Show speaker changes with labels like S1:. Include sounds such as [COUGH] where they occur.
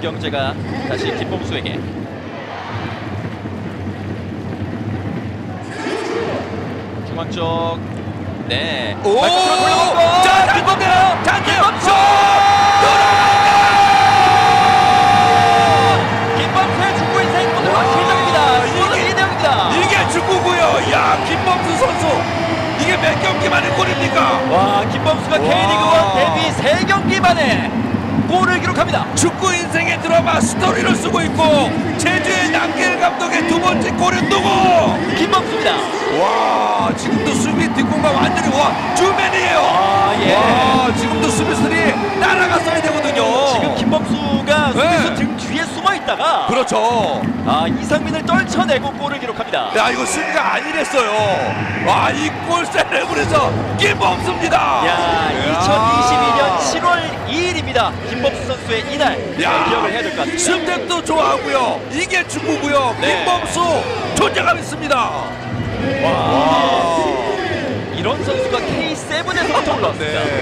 S1: 김경재가 다시 김범수에게 중앙 쪽 네.
S2: 오! 자,
S1: 김범수!
S2: 자,
S1: 김범수! 김범수의 축구 인생 오늘 막히정입니다. 스코어는
S2: 이게-
S1: 2대0입니다.
S2: 이게 축구고요. 야, 김범수 선수. 이게 몇 경기 만에 골입니까?
S1: 와 김범수가 K리그1 데뷔 3경기 만에 골을 기록합니다.
S2: 축구 인생에 들어봐 스토리를 쓰고 있고 제주의 남길 감독의 두 번째 골은 누구?
S1: 김범수입니다.
S2: 와, 지금도 수비 뒷공간 완전히 와 주맨이에요.
S1: 아 예.
S2: 와, 지금도 수비수들이 따라갔어야 되거든요.
S1: 지금 김범수가
S2: 네.
S1: 수비수 등 뒤에 숨어 있다가
S2: 그렇죠.
S1: 아 이상민을 떨쳐내고 골을 기록합니다.
S2: 야, 이거 수비가 아니랬어요. 와, 이골 세레브에서 김범수입니다.
S1: 야 2022년 7월 2일입니다. 김범수 선수의 이날 잘 기억을 해야 될 것 같습니다.
S2: 승택도 좋아하고요. 이게 축구고요.
S1: 네.
S2: 김범수 존재감 있습니다.
S1: 이런 선수가 K7에서부터 올라왔습니다. [LAUGHS]
S2: 네.